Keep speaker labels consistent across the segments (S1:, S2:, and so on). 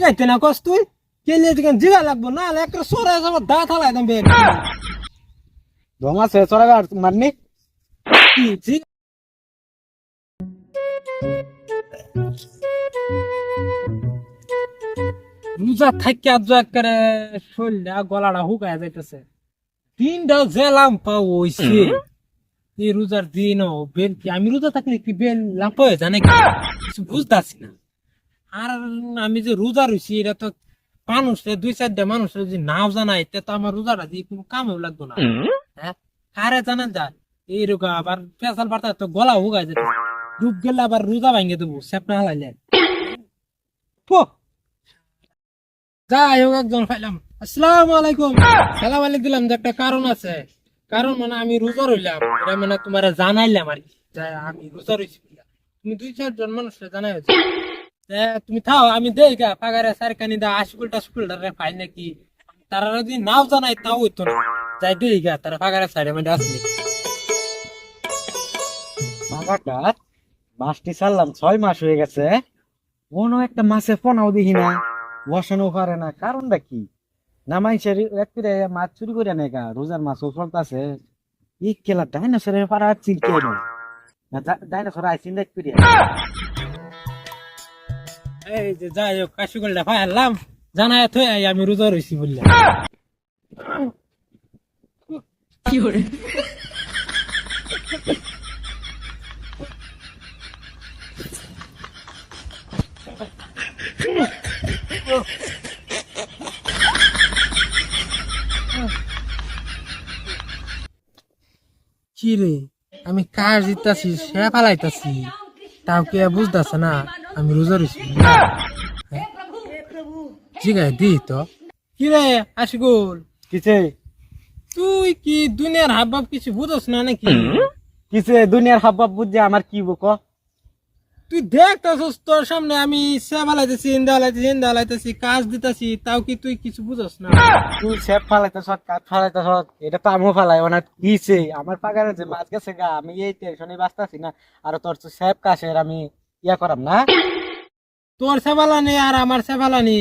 S1: যাইতে না কস তুই? কেলে যেখান জিগা লাগবো? না একটা সরে যাব দা থালা একদম বের
S2: ধোঁয়া সে আর মারনি?
S1: রোজা থাকি আজ করে শরীরটা গলাটা হুকায় যাইতেছে। দিনটা জেলাম পাও হইছে। এই রোজার দিন বেল কি আমি রোজা থাকলে কি বেল লাভ হয়ে জানে কি কিছু বুঝতেছি না। আর আমি যে রোজা রয়েছি এটা তো মানুষ দুই চারটা মানুষ যদি নাও জানাই তে তো আমার রোজাটা দিয়ে কোনো কামেও লাগতো না। হ্যাঁ? কারে জানান যায় এই রোগা আবার পেশাল বার্তা তো গলা হুগাই যেত। ডুব গেলে আবার রোজা ভাঙে দেবো সেপনা হালাইলে ফো! যাই হোক একজন পাইলাম আসসালামু আলাইকুম। সালাম আলাইকুম দিলাম যে একটা কারণ আছে। কারণ মানে আমি রোজা রইলাম এটা মানে তোমার জানাইলাম আর কি। আমি রোজা রইছি। তুমি দুই চারজন মানুষকে জানাই হয়েছে তুমি থাও, আমি দা পাই নাকি। তারা যদি নাও জানাই তাও হইতো না। যাই তারা পাগারে সাইডে আসলে
S2: মাছটি ছয় মাস হয়ে গেছে। একটা মাছে ফোনাও দেখি না, বসানো পারে না। কারণটা কি? না মাইসের এক পিঠে মাছ চুরি করে নেই গা, রোজার মাছ চলতেছে এই খেলা ডাইনোসরের পাড়া চিনকে না ডাইনোসর আইসিন এক পিঠে
S1: এই যে যাই হোক কাশুগলটা পাইলাম জানাই থই আই আমি রোজা রইছি বললে। কি রে? আমি কার দিতাছি সে ফালাইতাছি। তাও কে বুঝতেছে না? আমি রোজা রইছি জিগাই দি তো। কি রে আশিকুল?
S2: কিসে?
S1: তুই কি দুনিয়ার হাবভাব কিছু বুঝোস না নাকি?
S2: কিসে দুনিয়ার হাবভাব বুঝছে আমার কি বুক?
S1: তুই দেখতেছিস তোর সামনে আমি সে ফালাইতেছি ইন্দা হালাইতেছি ইন্দা হালাইতেছি কাজ দিতাছি তাও কি তুই কিছু বুঝোস না?
S2: তুই সেপ ফালাইতে সৎ কাঠ ফালাইতে সৎ এটা তো আমিও ফালাই ওনার কিসে? আমার পাগারে যে মাছ গেছে গা আমি এই টেনশনে বাঁচতাছি না আর তোর তো সেপ কাশের আমি ইয়া করাম না?
S1: তোর সেবালানি আর আমার সেবালানি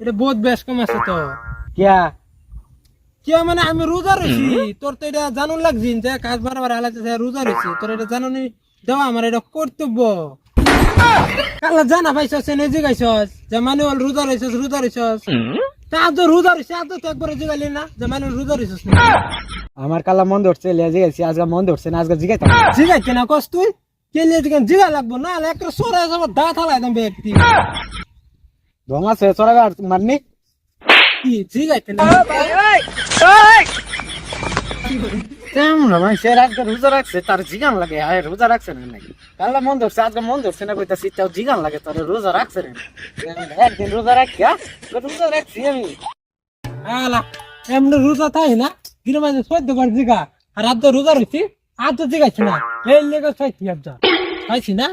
S1: এটা বহুত বেশ কম আছে তো।
S2: কিয়া?
S1: কিয়া মানে আমি রোজা রয়েছি তোর তো এটা জানুন লাগছি যে কাজ বারবার হালাইতেছে রোজা রয়েছি তোর এটা জানুনি দেওয়া আমার এটা কর্তব্য। কালা জানা পাইছস এনে জিগাইছস যে মানুষ রোজা রয়েছস রোজা রয়েছস তা আজ তো রোজা রয়েছে আজ তো একবারে জিগাইলি না যে মানুষ রোজা রয়েছস
S2: আমার কালা মন ধরছে লেজে গেছি আজকে মন ধরছে না আজকে জিগাইতাম।
S1: জিগাইতে না কস তুই? কেলে যেখান জিগা লাগবো না একটা সরে যাব দা থালা একদম ব্যক্তি
S2: ধোঁয়া সে চড়াবে আর মারনি?
S1: কি জিগাইতে না
S2: কেমন ভাই সে আজকে রোজা রাখছে তার জিগান লাগে আয় রোজা রাখছে না নাকি? কালা মন ধরছে আজকে মন ধরছে না কইতাছি তাও জিগান লাগে তোর রোজা রাখছে না। একদিন রোজা রাখি হ্যাঁ? রোজা রাখছি আমি।
S1: আলা এমনি রোজা তাই না দিনের মাঝে সদ্য করে জিগা আর আজ তো রোজা রয়েছি আজ তো জিগাইছি না। এই লেগে ছয়ছি আজ পাইছি না?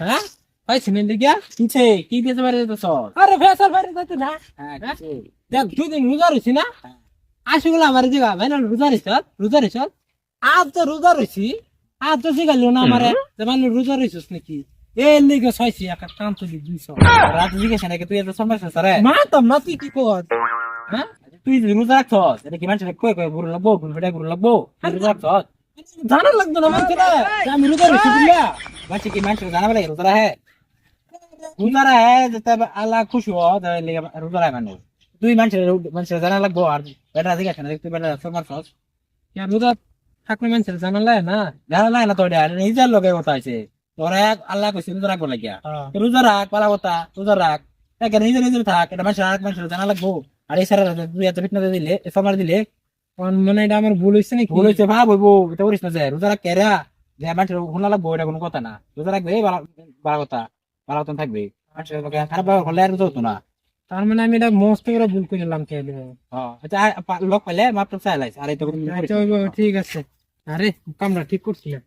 S1: হ্যাঁ? পাইছি না লেগে
S2: কিছে? কি দিতে পারে তো সব
S1: আরে ফেসার বাইরে যাইতে না।
S2: হ্যাঁ
S1: দেখ দুই দিন রোজা রয়েছি না। আসি গুলো আমার জিগা ভাই না রোজা রয়েছ রোজা রয়েছ আজ তো রোজা রয়েছি আজ তো জিগাইলো না আমারে যে মানে রোজা রয়েছিস নাকি? এই লেগে ছয়ছি একটা কাম তো দুইশ।
S2: রাত জিজ্ঞেস নাকি? তুই এত সমস্যা স্যার
S1: মাতাম না তুই কি কর? হ্যাঁ?
S2: তুই রোজা রাখছস এটা কি মানুষের কয়ে কয়ে ঘুরে লাগবো? ফেটে লাগবো? রোজা রাখছস?
S1: জানা লাগতো না মানুষের যে আমি রয়েছি বুঝলা
S2: মানুষ কি মানুষের জানা বলে রোজা রাখে? রোজা রাখে যাতে আল্লাহ খুশি হ তাহলে রাখে মানুষ। তুই মানুষের মানুষের জানা লাগবো আর বেটা জিজ্ঞাসা না তুই বেটা সব মারছস
S1: রোজা থাকলে মানুষের জানা লাগে না?
S2: জানা নাই না তোর নিজের লগে কথা আছে তোরা আল্লাহ কইছে রোজা রাখব লাগিয়া। রোজা রাখ পালা কথা রোজা রাখ। নিজে নিজে থাক এটা মানুষের জানা লাগবো। আর এই সারা তুই এত ফিটনা দিলে সমার দিলে
S1: মানে এটা আমার ভুল হয়েছে নাকি?
S2: ভুল হয়েছে ভাব হইবো এটা করিস না যে রোজা রাখ কেরা যে আমার শোনা লাগবো এটা কোনো কথা না। রোজা রাখবে এই ভালো কথা ভালো কথা থাকবে। খারাপ ব্যবহার করলে আর রোজা হতো না।
S1: তার মানে আমি এটা মস্ত করে ভুল করে নিলাম খেয়ে
S2: হ্যাঁ আচ্ছা লক পাইলে মাপটা চাই লাইছে আর কোনো
S1: আচ্ছা ঠিক আছে। আরে কামরা ঠিক করছিলাম